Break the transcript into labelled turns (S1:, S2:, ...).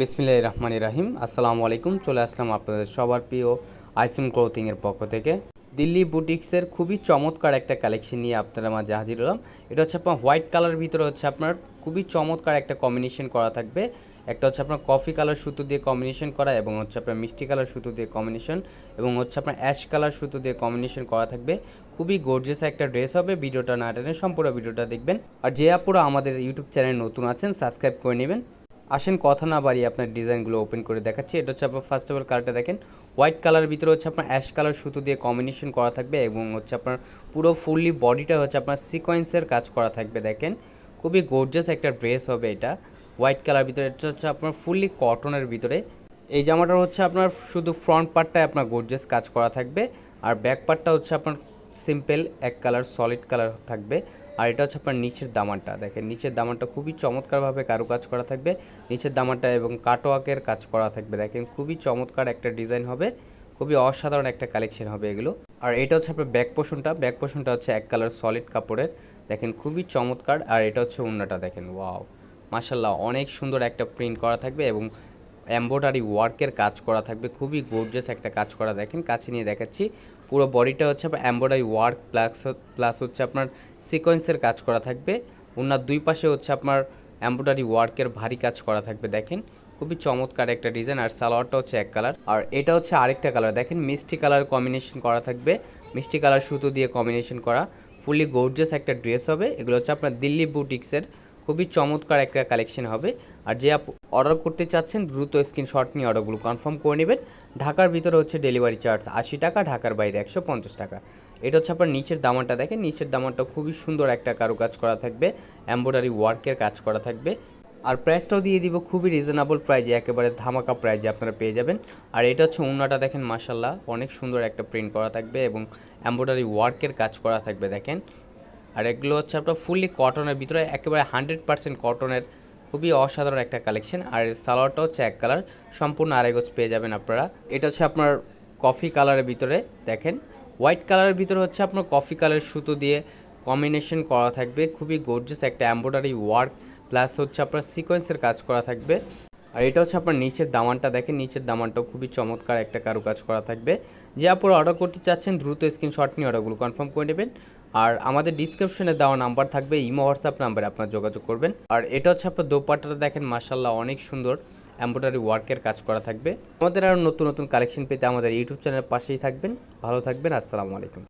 S1: বিসমিল্লাহ রহমান রাহিম। আসসালামু আলাইকুম। চলে আসলাম আপনাদের সবার প্রিয় আইসুন ক্লোথিংয়ের পক্ষ থেকে। দিল্লি বুটিক্সের খুবই চমৎকার একটা কালেকশন নিয়ে আপনারা মাঝে হাজির হলাম। এটা হচ্ছে আপনার হোয়াইট কালার, ভিতরে হচ্ছে আপনার খুবই চমৎকার একটা কম্বিনেশন করা থাকবে। একটা হচ্ছে আপনার কফি কালার সুতো দিয়ে কম্বিনেশন করা এবং হচ্ছে আপনার মিষ্টি কালার সুতো দিয়ে কম্বিনেশন এবং হচ্ছে আপনার অ্যাশ কালার সুতো দিয়ে কম্বিনেশন করা থাকবে। খুবই গর্জিয়াস একটা ড্রেস হবে। ভিডিওটা না টেনে সম্পূর্ণ ভিডিওটা দেখবেন। আর যে আপুরা আমাদের ইউটিউব চ্যানেল নতুন আছেন, সাবস্ক্রাইব করে নেবেন। আসেন, কথা না বাড়িয়ে আপনার ডিজাইনগুলো ওপেন করে দেখাচ্ছি। এটা হচ্ছে আপনার ফার্স্ট অফ অল কালারটা দেখেন। হোয়াইট কালারের ভিতরে হচ্ছে আপনার অ্যাশ কালার সুতো দিয়ে কম্বিনেশন করা থাকবে এবং হচ্ছে আপনার পুরো ফুললি বডিটা হচ্ছে আপনার সিকোয়েন্সের কাজ করা থাকবে, দেখেন। খুবই গর্জিয়াস একটা ড্রেস হবে এটা। হোয়াইট কালার ভিতরে এটা হচ্ছে আপনার ফুললি কটনের ভিতরে। এই জামাটার হচ্ছে আপনার শুধু ফ্রন্ট পার্টটায় আপনার গর্জিয়াস কাজ করা থাকবে। আর ব্যাক পার্টটা হচ্ছে আপনার সিম্পল, এক কালার সলিড কালার থাকবে। আর এটা হচ্ছে আপনার নিচের দামানটা। দেখেন, নিচের দামানটা খুবই চমৎকারভাবে কারুকাজ করা থাকবে। নিচের দামানটা এবং কাটোয়াকের কাজ করা থাকবে। দেখেন, খুবই চমৎকার একটা ডিজাইন হবে। খুবই অসাধারণ একটা কালেকশন হবে এগুলো। আর এটা হচ্ছে আপনার ব্যাক পোষণটা। ব্যাক পোষণটা হচ্ছে এক কালার সলিড কাপড়ের। দেখেন, খুবই চমৎকার। আর এটা হচ্ছে অন্যটা দেখেন, ওয়াও! মাসাল্লাহ অনেক সুন্দর একটা প্রিন্ট করা থাকবে এবং এম্ব্রয়ডারি ওয়ার্কের কাজ করা থাকবে। খুবই গর্জিয়াস একটা কাজ করা দেখেন, কাছে নিয়ে দেখাচ্ছি। পুরো বডিটা হচ্ছে এম্ব্রয়ডারি ওয়ার্ক প্লাস প্লাস হচ্ছে আপনার সিকোয়েন্সের কাজ করা থাকবে। ওনার দুই পাশে হচ্ছে আপনার এম্ব্রয়ডারি ওয়ার্কের ভারী কাজ করা থাকবে দেখেন। খুবই চমৎকার একটা ডিজাইন আর সালোয়ারটা হচ্ছে এক কালার আর এটা হচ্ছে আরেকটা কালার দেখেন, মিষ্টি কালার কম্বিনেশন করা থাকবে। মিষ্টি কালার সুতো দিয়ে কম্বিনেশন করা। ফুললি গর্জিয়াস একটা ড্রেস হবে। এগুলো হচ্ছে আপনার দিল্লি বুটিক্সের খুবই চমৎকার একটা কালেকশন হবে। আর যে অর্ডার করতে চাচ্ছেন, দ্রুত স্ক্রিনশট নিয়ে অর্ডারগুলো কনফার্ম করে নেবেন। ঢাকার ভিতরে হচ্ছে ডেলিভারি চার্জ আশি টাকা, ঢাকার বাইরে একশো পঞ্চাশ টাকা। এটা হচ্ছে আপনার নিচের দামানটা দেখেন, নিচের দামানটা খুবই সুন্দর একটা কারুকাজ করা থাকবে, এম্ব্রয়ডারি ওয়ার্কের কাজ করা থাকবে। আর প্রাইসটাও দিয়ে দিব খুবই রিজনেবল প্রাইজে, একেবারে ধামাকা প্রাইজে আপনারা পেয়ে যাবেন। আর এটা হচ্ছে উন্নাটা দেখেন মাসাল্লাহ অনেক সুন্দর একটা প্রিন্ট করা থাকবে এবং এম্ব্রয়ডারি ওয়ার্কের কাজ করা থাকবে দেখেন। আর এগুলো হচ্ছে আপনার ফুললি কটনের ভিতরে, একেবারে হান্ড্রেড পার্সেন্ট কটনের খুবই অসাধারণ একটা কালেকশন, আর সালোয়ারটা হচ্ছে এক কালার, সম্পূর্ণ আড়াই গজ পেয়ে যাবেন আপনারা। এটা হচ্ছে আপনার কফি কালারের ভিতরে, দেখেন। হোয়াইট কালারের ভিতরে হচ্ছে আপনার কফি কালারের সুতো দিয়ে কম্বিনেশন করা থাকবে, খুবই গর্জিয়াস একটা এম্ব্রয়ডারি ওয়ার্ক প্লাস হচ্ছে আপনার সিকোয়েন্সের কাজ করা থাকবে। আর এটা হচ্ছে আপনার নিচের দামানটা, দেখেন, নিচের দামানটাও খুবই চমৎকার একটা কারুকাজ করা থাকবে। যে আপনারা অর্ডার করতে চাচ্ছেন, দ্রুত স্ক্রিনশট নিয়ে অর্ডারগুলো কনফার্ম করে নেবেন। আর আমাদের ডিসক্রিপশনে দেওয়া নাম্বার থাকবে, ইমো হোয়াটসঅ্যাপ নাম্বারে আপনার যোগাযোগ করবেন। আর এটা হচ্ছে আপনার দোপাট্টাটা দেখেন মাসাল্লাহ অনেক সুন্দর এম্ব্রয়ডারি ওয়ার্কের কাজ করা থাকবে। আমাদের আরও নতুন নতুন কালেকশন পেতে আমাদের ইউটিউব চ্যানেলের পাশেই থাকবেন। ভালো থাকবেন, আসসালামু আলাইকুম।